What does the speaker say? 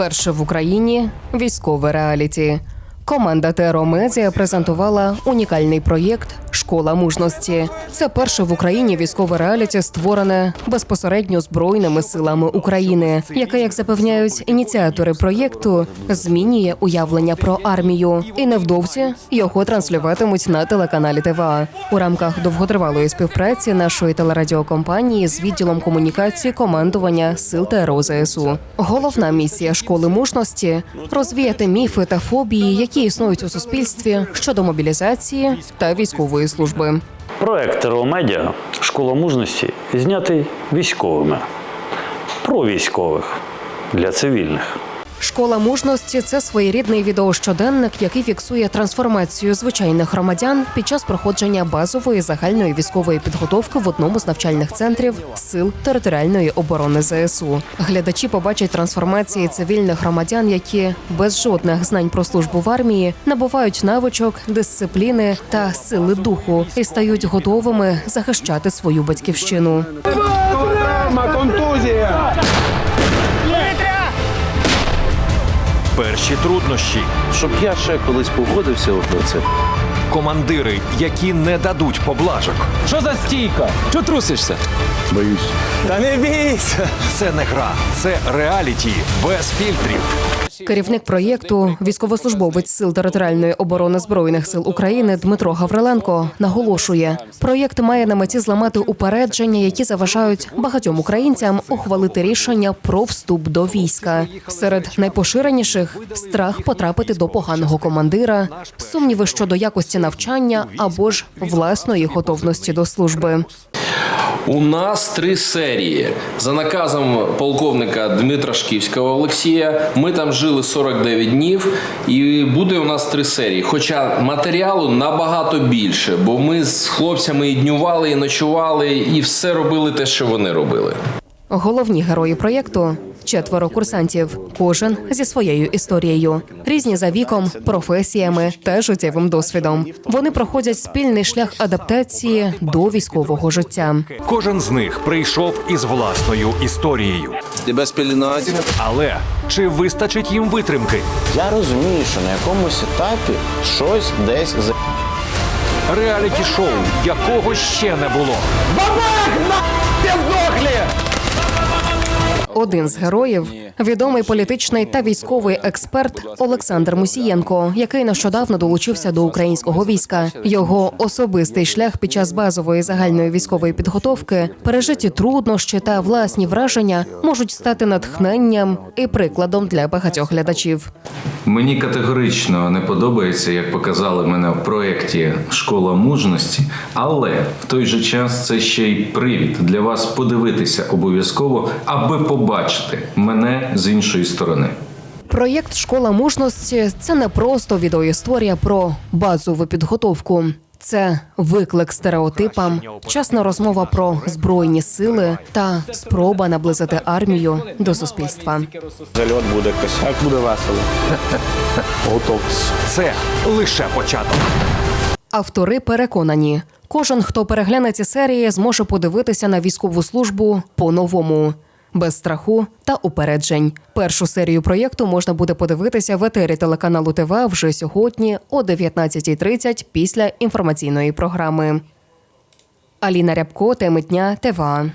Перше в Україні військове реаліті. Команда ТРО Медіа презентувала унікальний проєкт Школа мужності. Це перше в Україні військове реаліті, створене безпосередньо збройними силами України, яке, як запевняють ініціатори проєкту, змінює уявлення про армію. І невдовзі його транслюватимуть на телеканалі ТВА у рамках довготривалої співпраці нашої телерадіокомпанії з відділом комунікації командування сил ТРО ЗСУ. Головна місія школи мужності розвіяти міфи та фобії, які існують у суспільстві щодо мобілізації та військової служби. Проект ТРО Школа мужності знятий військовими. Про військових для цивільних. Школа мужності це своєрідний відеощоденник, який фіксує трансформацію звичайних громадян під час проходження базової загальної військової підготовки в одному з навчальних центрів сил територіальної оборони ЗСУ. Глядачі побачать трансформації цивільних громадян, які без жодних знань про службу в армії набувають навичок, дисципліни та сили духу і стають готовими захищати свою батьківщину. Контузія. Перші труднощі, Щоб я ще колись погодився на це. командири, які не дадуть поблажок. Що за стійка? Чого трусишся? Боюсь. Та не бійся. Це не гра, це реаліті без фільтрів. Керівник проєкту, військовослужбовець сил територіальної оборони збройних сил України Дмитро Гавриленко наголошує, проєкт має на меті зламати упередження, які заважають багатьом українцям ухвалити рішення про вступ до війська. Серед найпоширеніших страх потрапити до поганого командира, сумніви щодо якості навчання або ж власної готовності до служби. У нас три серії. За наказом полковника Дмитра Шківського Олексія. Ми там жили 49 днів, і буде у нас три серії. Хоча матеріалу набагато більше, бо ми з хлопцями і днювали, і ночували, і все робили те, що вони робили. Головні герої проєкту четверо курсантів, кожен зі своєю історією, різні за віком, професіями та життєвим досвідом. Вони проходять спільний шлях адаптації до військового життя. Кожен з них прийшов із власною історією. Тебе спеленати. Але чи вистачить їм витримки? Я розумію, що на якомусь етапі щось десь за Реаліті шоу, якого ще не було. Один з героїв відомий політичний та військовий експерт Олександр Мусієнко, який нещодавно долучився до українського війська. Його особистий шлях під час базової загальної військової підготовки, пережиті труднощі та власні враження можуть стати натхненням і прикладом для багатьох глядачів. Мені категорично не подобається, як показали мене в проєкті Школа мужності, але в той же час це ще й привід для вас подивитися обов'язково, аби побачити мене з іншої сторони. Проєкт Школа мужності це не просто відеоісторія про базову підготовку. Це виклик стереотипам, чесна розмова про збройні сили та спроба наблизити армію до суспільства. Зальот буде косяк, буде весело. Готовтесь. Це лише початок. Автори переконані, кожен, хто перегляне ці серії, зможе подивитися на військову службу по-новому, без страху та упереджень. Першу серію проєкту можна буде подивитися в етері телеканалу ТВ вже сьогодні о 19.30 після інформаційної програми. Аліна Рябко, теми дня ТВА.